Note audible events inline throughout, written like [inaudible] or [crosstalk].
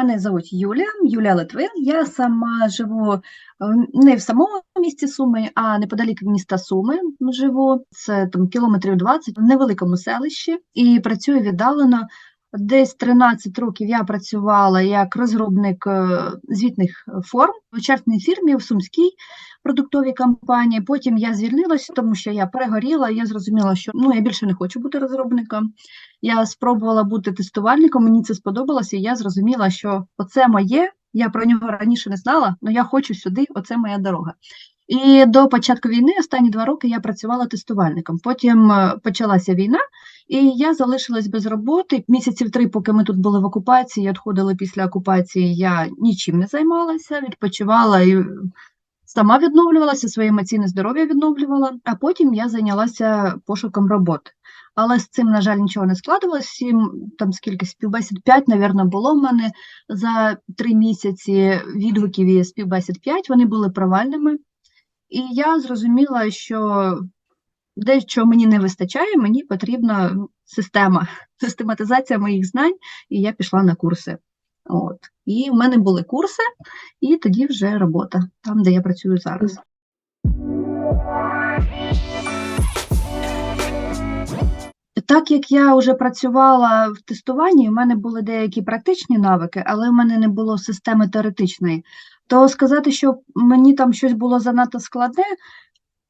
Мене звуть Юлія, Юля Литвин. Я сама живу е, не в самому місті Суми, а неподалік міста Суми живу. Це там кілометрів 20 в невеликому селищі і працюю віддалено. Десь 13 років я працювала як розробник е, звітних форм в частній фірмі в Сумській продуктовій компанії. Потім я звільнилася, тому що я перегоріла, і я зрозуміла, що ну я більше не хочу бути розробником. Я спробувала бути тестувальником, мені це сподобалося, і я зрозуміла, що оце моє. Я про нього раніше не знала, але я хочу сюди, оце моя дорога. І до початку війни останні два роки я працювала тестувальником. Потім е, почалася війна, і я залишилась без роботи. Місяців три, поки ми тут були в окупації, відходили після окупації, я нічим не займалася, відпочивала і сама відновлювалася, своє емоційне здоров'я відновлювала, а потім я зайнялася пошуком роботи. Але з цим, на жаль, нічого не складувалося. Там скільки співбесід 5, навірно, було в мене за три місяці відгуків і співбесід 5, вони були провальними. І я зрозуміла, що дещо мені не вистачає, мені потрібна система, [laughs] систематизація моїх знань, і я пішла на курси. От. І в мене були курси, і тоді вже робота, там, де я працюю зараз. Так як я вже працювала в тестуванні, у мене були деякі практичні навики, але в мене не було системи теоретичної. То сказати, що мені там щось було занадто складне,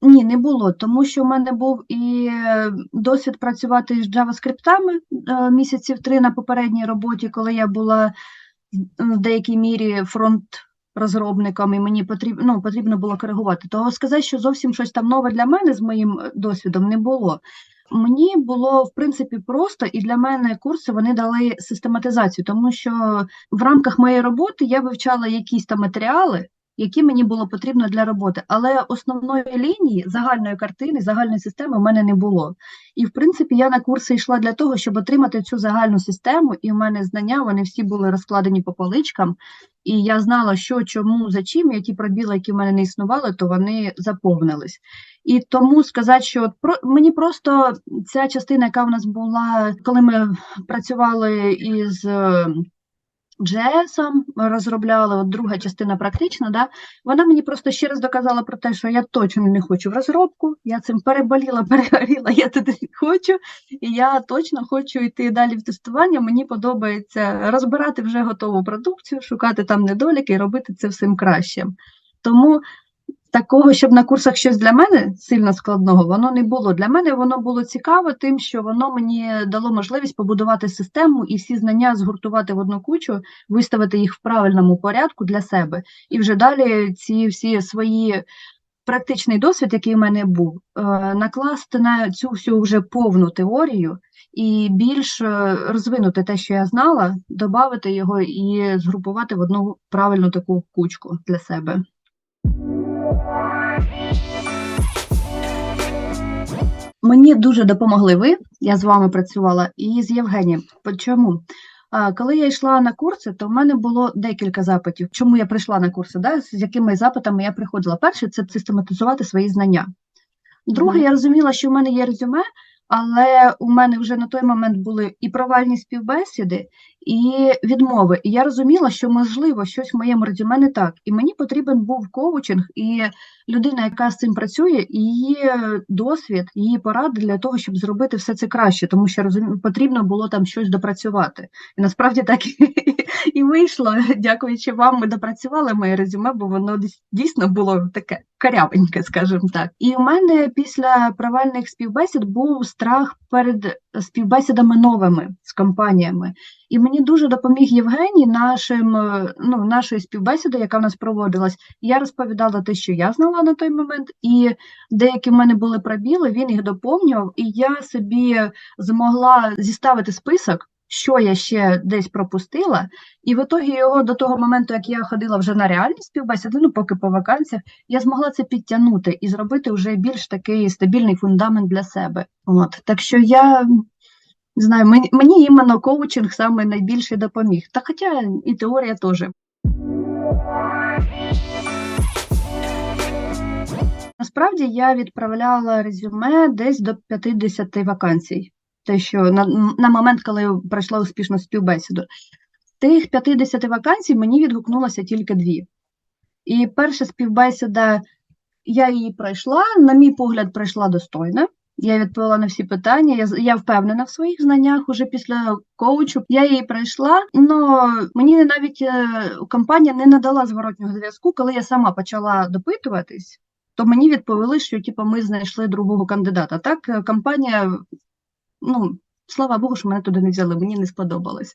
ні, не було, тому що в мене був і е, досвід працювати з JavaScript е, місяців три на попередній роботі, коли я була в деякій мірі фронт. Розробником і мені потрібно ну, потрібно було коригувати. Того сказати, що зовсім щось там нове для мене з моїм е, досвідом не було. Мені було в принципі просто, і для мене курси вони дали систематизацію, тому що в рамках моєї роботи я вивчала якісь там матеріали, які мені було потрібно для роботи. Але основної лінії, загальної картини, загальної системи в мене не було. І, в принципі, я на курси йшла для того, щоб отримати цю загальну систему, і в мене знання вони всі були розкладені по поличкам. І я знала, що, чому, за чим, які пробіли, які в мене не існували, то вони заповнились. І тому сказати, що от про мені просто ця частина, яка в нас була, коли ми працювали із JS розробляли, от друга частина практична, да, вона мені просто ще раз доказала про те, що я точно не хочу в розробку, я цим переболіла, [laughs] перегоріла, я туди не хочу, і я точно хочу йти далі в тестування. Мені подобається розбирати вже готову продукцію, шукати там недоліки і робити це всім кращим. Тому такого, щоб на курсах щось для мене сильно складного, воно не було. Для мене воно було цікаво, тим, що воно мені дало можливість побудувати систему і всі знання згуртувати в одну кучу, виставити їх в правильному порядку для себе. І вже далі ці всі свої. Практичний досвід, який в мене був, е, накласти на цю всю вже повну теорію і більш е, розвинути те, що я знала, додати його і згрупувати в одну правильну таку кучку для себе. Мені дуже допомогли ви. Я з вами працювала і з Євгенієм. Чому? Коли я йшла на курси, то в мене було декілька запитів. Чому я прийшла на курси? Да? З якими запитами я приходила? Перше це систематизувати свої знання. Друге, mm -hmm. я розуміла, що в мене є резюме, але у мене вже на той момент були і провальні співбесіди, і відмови. І я розуміла, що можливо щось в моєму резюме не так. І мені потрібен був коучинг і людина, яка з цим працює, її досвід, її поради для того, щоб зробити все це краще, тому що розум... потрібно було там щось допрацювати. І насправді так і [laughs] вийшло. Дякуючи вам, ми допрацювали моє резюме, бо воно дійсно було таке карявеньке, скажімо так. І у мене після провальних співбесід був страх перед співбесідами новими з компаніями. І мені дуже допоміг Євгеній нашим, е, ну, нашої співбесіди, яка в нас проводилась. Я розповідала те, що я знала на той момент, і деякі в мене були пробіли, він їх доповнював, і я собі змогла зіставити список. Що я ще десь пропустила, і в ітогі його до того моменту, як я ходила вже на реальні співбесіди, ну поки по вакансіях, я змогла це підтягнути і зробити вже більш такий стабільний фундамент для себе. От так що я знаю, мені, мені іменно коучинг саме найбільше допоміг. Та хоча і теорія теж. Насправді я відправляла резюме десь до 50 вакансій. Те, що на на момент, коли пройшла успішну співбесіду. тих 50 вакансій мені відгукнулося тільки дві. І перша співбесіда, я її пройшла, на мій погляд, пройшла достойно. Я відповіла на всі питання. Я, я впевнена в своїх знаннях уже після коучу. Я її пройшла, але мені навіть е, компанія не надала зворотнього зв'язку, коли я сама почала допитуватись. То мені відповіли, що типу, ми знайшли другого кандидата. Так, е, компанія, ну слава Богу, що мене туди не взяли, мені не сподобалось.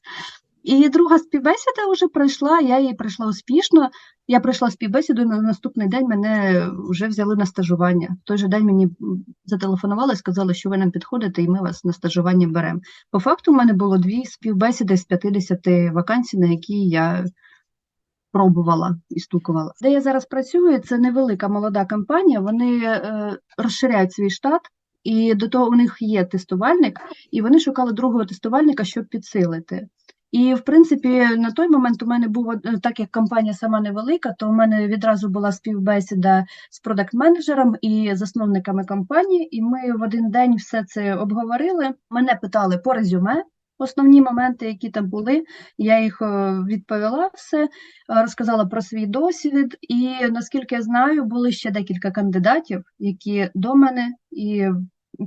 І друга співбесіда вже пройшла, я її пройшла успішно. Я пройшла співбесіду, і на наступний день мене вже взяли на стажування. В той же день мені зателефонували і сказали, що ви нам підходите, і ми вас на стажування беремо. По факту, в мене було дві співбесіди з 50 вакансій, на які я пробувала і стукувала. Де я зараз працюю, це невелика молода компанія. Вони е, розширяють свій штат, і до того у них є тестувальник, і вони шукали другого тестувальника, щоб підсилити. І, в принципі, на той момент у мене був, так як компанія сама невелика, то у мене відразу була співбесіда з продакт-менеджером і засновниками компанії, і ми в один день все це обговорили. Мене питали по резюме. Основні моменти, які там були, я їх е, відповіла все, е, розказала про свій досвід, і наскільки я знаю, були ще декілька кандидатів, які до мене, і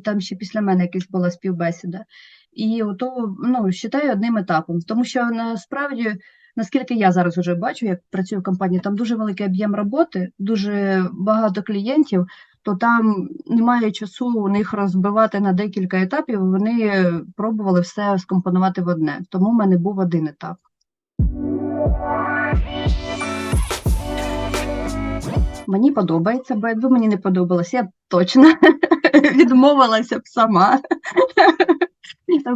там ще після мене якась була співбесіда. І то ну, вважаю одним етапом, тому що насправді, наскільки я зараз вже бачу, як працюю в компанії, там дуже великий об'єм роботи, дуже багато клієнтів, то там немає часу у них розбивати на декілька етапів. Вони пробували все скомпонувати в одне. Тому в мене був один етап. Мені подобається, бо якби мені не подобалось, я б точно [laughs] відмовилася б сама.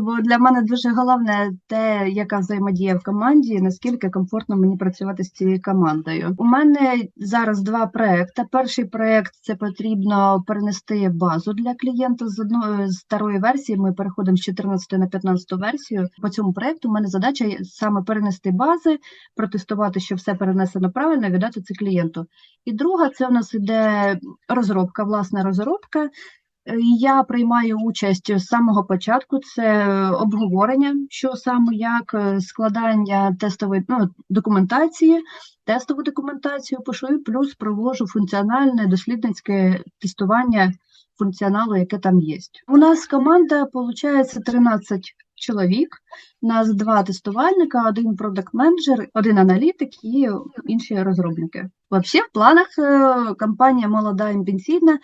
Бо для мене дуже головне те, яка взаємодія в команді, наскільки комфортно мені працювати з цією командою. У мене зараз два проекти. Перший проект це потрібно перенести базу для клієнта з одної з старої версії. Ми переходимо з 14 на 15 версію. По цьому проекту у мене задача саме перенести бази, протестувати, що все перенесено правильно, віддати це клієнту. І друга це у нас іде розробка, власна розробка. Е, Я приймаю участь з самого початку. Це обговорення, що саме як е, складання тестової ну, документації, тестову документацію пишу, і плюс проводжу функціональне дослідницьке тестування функціоналу, яке там є. У нас команда виходить 13 чоловік. У нас два тестувальника, один продакт-менеджер, один аналітик і інші розробники. Взагалі, в планах е, компанія молода інвенційна. Е,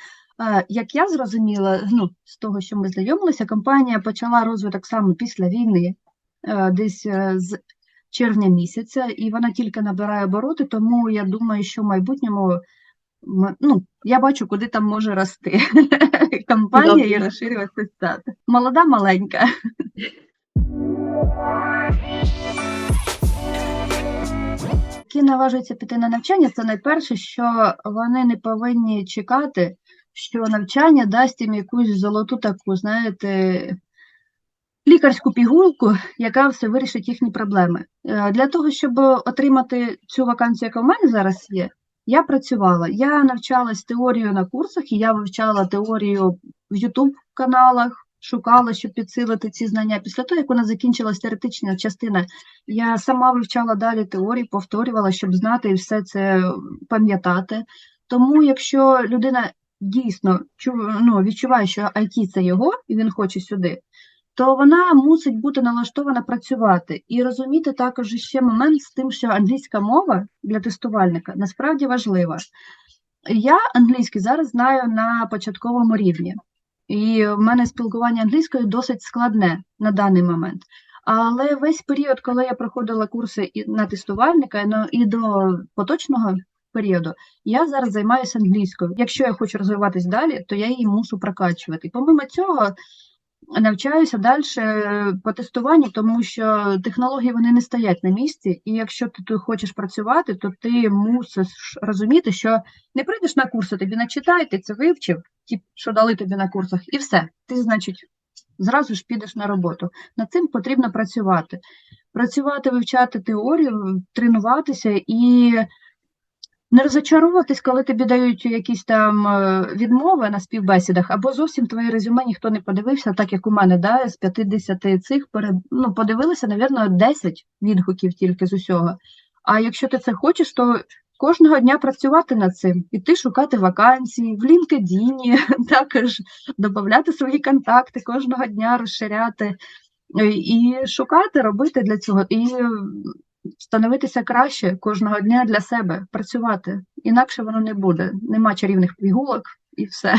Як я зрозуміла, ну, з того, що ми знайомилися, компанія почала розвиток саме після війни, е, десь е, з червня місяця, і вона тільки набирає обороти, тому я думаю, що в майбутньому ну, я бачу, куди там може рости [laughs] компанія і розширюватися штат. Молода, маленька. Які наважуються піти на навчання, це найперше, що вони не повинні чекати, що навчання дасть їм якусь золоту таку, знаєте, лікарську пігулку, яка все вирішить їхні проблеми. Е, Для того, щоб отримати цю вакансію, яка в мене зараз є, я працювала. Я навчалась теорію на курсах, і я вивчала теорію в YouTube каналах, шукала, щоб підсилити ці знання. Після того, як вона закінчилась теоретична частина, я сама вивчала далі теорії, повторювала, щоб знати і все це пам'ятати. Тому, якщо людина дійсно ну, відчуває, що IT – це його, і він хоче сюди, то вона мусить бути налаштована працювати і розуміти також ще момент з тим, що англійська мова для тестувальника насправді важлива. Я англійський зараз знаю на початковому рівні, і в мене спілкування англійською досить складне на даний момент. Але весь період, коли я проходила курси і на тестувальника, ну, і до поточного періоду, я зараз займаюся англійською. Якщо я хочу розвиватись далі, то я її мушу прокачувати. Помимо цього, навчаюся далі по тестуванню, тому що технології вони не стоять на місці, і якщо ти тут хочеш працювати, то ти мусиш розуміти, що не прийдеш на курси, тобі начитають, ти це вивчив, ті, що дали тобі на курсах, і все. Ти, значить, зразу ж підеш на роботу. Над цим потрібно працювати. Працювати, вивчати теорію, тренуватися і Не розочаровуватись, коли тобі дають якісь там е, відмови на співбесідах, або зовсім твоє резюме ніхто не подивився, так як у мене, да, з 50 цих перед, ну, подивилися, навірно, 10 відгуків тільки з усього. А якщо ти це хочеш, то кожного дня працювати над цим, іти шукати вакансії в LinkedIn, [laughs] також додати свої контакти кожного дня, розширяти е, і шукати, робити для цього. І становитися краще кожного дня для себе, працювати. Інакше воно не буде. Нема чарівних пігулок і все.